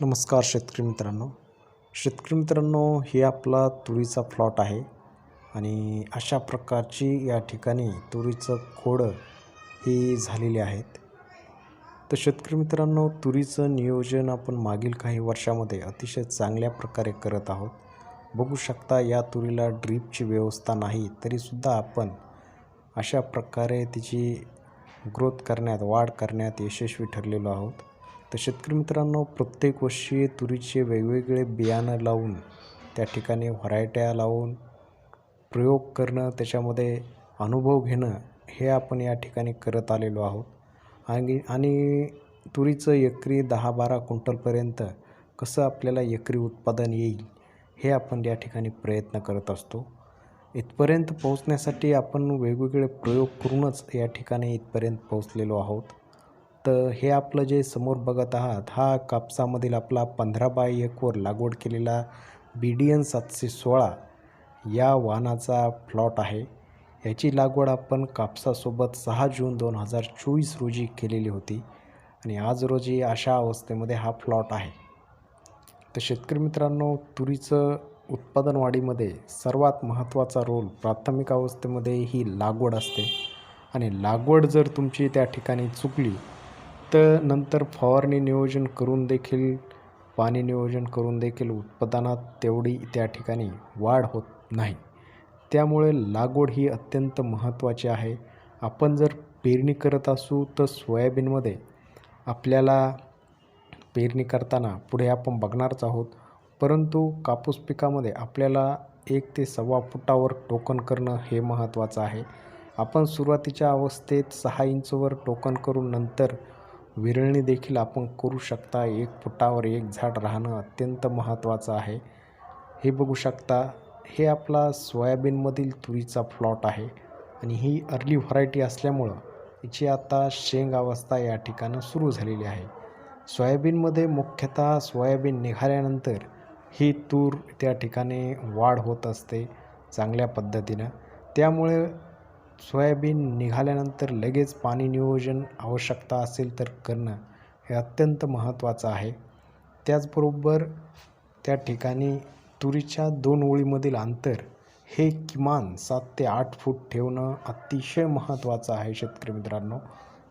नमस्कार शेतकरी मित्रांनो. शेतकरी मित्रांनो हे आपला तुरीचा प्लॉट आहे आणि अशा प्रकारची या ठिकाणी तुरीचं खोडं ही झालेली आहेत. तर शेतकरी मित्रांनो तुरीचं नियोजन आपण मागील काही वर्षामध्ये अतिशय चांगल्या प्रकारे करत आहोत. बघू शकता या तुरीला ड्रीपची व्यवस्था नाही तरीसुद्धा आपण अशा प्रकारे तिची ग्रोथ करण्यात वाढ करण्यात यशस्वी ठरलेलो आहोत. तर शेतकरी मित्रांनो प्रत्येक वर्षी तुरीचे वेगवेगळे बियाणं लावून त्या ठिकाणी व्हरायट्या लावून प्रयोग करणं त्याच्यामध्ये अनुभव घेणं हे आपण या ठिकाणी करत आलेलो आहोत. आणि आणि तुरीचं एकरी दहा बारा क्विंटलपर्यंत कसं आपल्याला एकरी उत्पादन येईल हे आपण या ठिकाणी प्रयत्न करत असतो. इथपर्यंत पोहोचण्यासाठी आपण वेगवेगळे प्रयोग करूनच या ठिकाणी इथपर्यंत पोहोचलेलो आहोत. तर हे आपलं जे समोर बघत आहात हा कापसामधील आपला पंधरा बाय एकवर लागवड केलेला बी डी एन सातशे सोळा या वाहनाचा प्लॉट आहे. याची लागवड आपण कापसासोबत सहा जून दोन हजार चोवीस रोजी केलेली होती आणि आज रोजी अशा अवस्थेमध्ये हा प्लॉट आहे. तर शेतकरी मित्रांनो तुरीचं उत्पादन वाढीमध्ये सर्वात महत्त्वाचा रोल प्राथमिक अवस्थेमध्ये ही लागवड असते. आणि लागवड जर तुमची त्या ठिकाणी चुकली नंतर फवारणी नियोजन करून देखील पाणी नियोजन करून देखील उत्पादनात तेवढी त्या ठिकाणी वाढ होत नाही. त्यामुळे लागवड ही अत्यंत महत्त्वाची आहे. आपण जर पेरणी करत असू तर सोयाबीनमध्ये आपल्याला पेरणी करताना पुढे आपण बघणारच आहोत. परंतु कापूस पिकामध्ये आपल्याला एक ते सव्वा फुटावर टोकन करणं हे महत्त्वाचं आहे. आपण सुरुवातीच्या अवस्थेत सहा इंचवर टोकन करून नंतर विरळणी देखील आपण करू शकता. एक फुटावर एक झाड राहणं अत्यंत महत्त्वाचं आहे. हे बघू शकता हे आपला सोयाबीनमधील तुरीचा प्लॉट आहे आणि ही अर्ली व्हरायटी असल्यामुळं हिची आता शेंग अवस्था या ठिकाणं सुरू झालेली आहे. सोयाबीनमध्ये मुख्यतः सोयाबीन निघाल्यानंतर ही तूर त्या ठिकाणी वाढ होत असते चांगल्या पद्धतीनं. त्यामुळे सोयाबीन निघाल्यानंतर लगेच पाणी नियोजन आवश्यकता असेल तर करणं हे अत्यंत महत्त्वाचं आहे. त्याचबरोबर त्या ठिकाणी तुरीच्या दोन ओळीमधील अंतर हे किमान सात ते आठ फूट ठेवणं अतिशय महत्त्वाचं आहे शेतकरी मित्रांनो.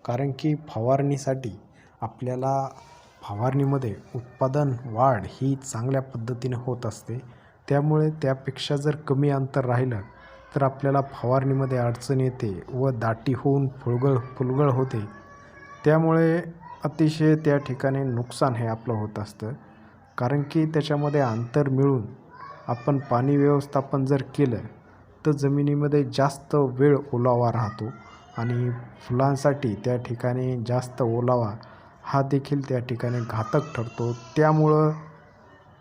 कारण की फवारणीसाठी आपल्याला फवारणीमध्ये उत्पादन वाढ ही चांगल्या पद्धतीने होत असते. त्यामुळे त्यापेक्षा जर कमी अंतर राहिलं तर आपल्याला फवारणीमध्ये अडचण येते व दाटी होऊन फुलगळ फुलगळ होते. त्यामुळे अतिशय त्या ठिकाणी नुकसान हे आपलं होत असतं. कारण की त्याच्यामध्ये अंतर मिळून आपण पाणी व्यवस्थापन जर केलं तर जमिनीमध्ये जास्त वेळ ओलावा राहतो आणि फुलांसाठी त्या ठिकाणी जास्त ओलावा हा देखील त्या ठिकाणी घातक ठरतो. त्यामुळं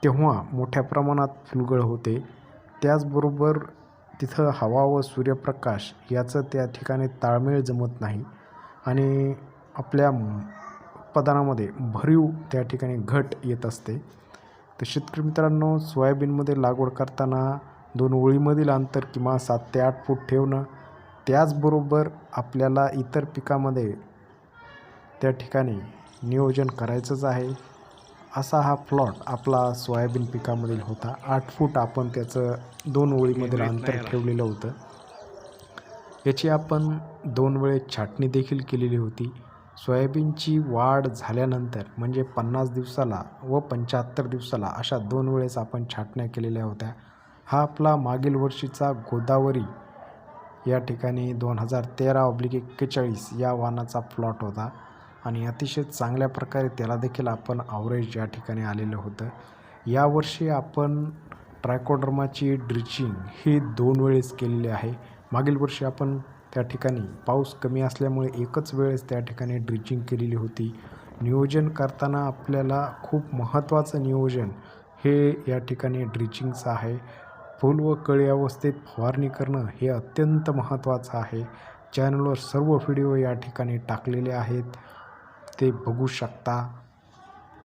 तेव्हा मोठ्या प्रमाणात फुलगळ होते. त्याचबरोबर तिथं हवा व सूर्यप्रकाश याचं त्या ठिकाणी ताळमेळ जमत नाही. आणि आपल्या उत्पादनामध्ये भरीव त्या ठिकाणी घट येत असते. तर शेतकरी मित्रांनो सोयाबीनमध्ये लागवड करताना दोन ओळीमधील अंतर किंवा सात ते आठ फूट ठेवणं त्याचबरोबर आपल्याला इतर पिकामध्ये त्या ठिकाणी नियोजन करायचंच आहे. असा हा प्लॉट आपला सोयाबीन पिकामधील होता. आठ फूट आपण त्याचं दोन ओळीमधील अंतर ठेवलेलं होतं. याची आपण दोन वेळेस छाटणी देखील केलेली होती. सोयाबीनची वाढ झाल्यानंतर म्हणजे पन्नास दिवसाला व पंच्याहत्तर दिवसाला अशा दोन वेळेस आपण छाटण्या केलेल्या होत्या. हा आपला मागील वर्षीचा गोदावरी या ठिकाणी दोन हजार तेरा ऑब्लिक एक्केचाळीस या वाहनाचा प्लॉट होता. आणि अतिशय चांगल्या प्रकारे त्याला देखील आपण आवरेज या ठिकाणी आलेलं होतं. यावर्षी आपण ट्रायकोडर्माची ड्रिचिंग ही दोन वेळेस केलेली आहे. मागील वर्षी आपण त्या ठिकाणी पाऊस कमी असल्यामुळे एकच वेळेस त्या ठिकाणी ड्रिचिंग केलेली होती. नियोजन करताना आपल्याला खूप महत्त्वाचं नियोजन हे या ठिकाणी ड्रिचिंगचं आहे. फूल व कळी अवस्थेत फवारणी करणं हे अत्यंत महत्त्वाचं आहे. चॅनलवर सर्व व्हिडिओ या ठिकाणी टाकलेले आहेत. ते बघू शकता.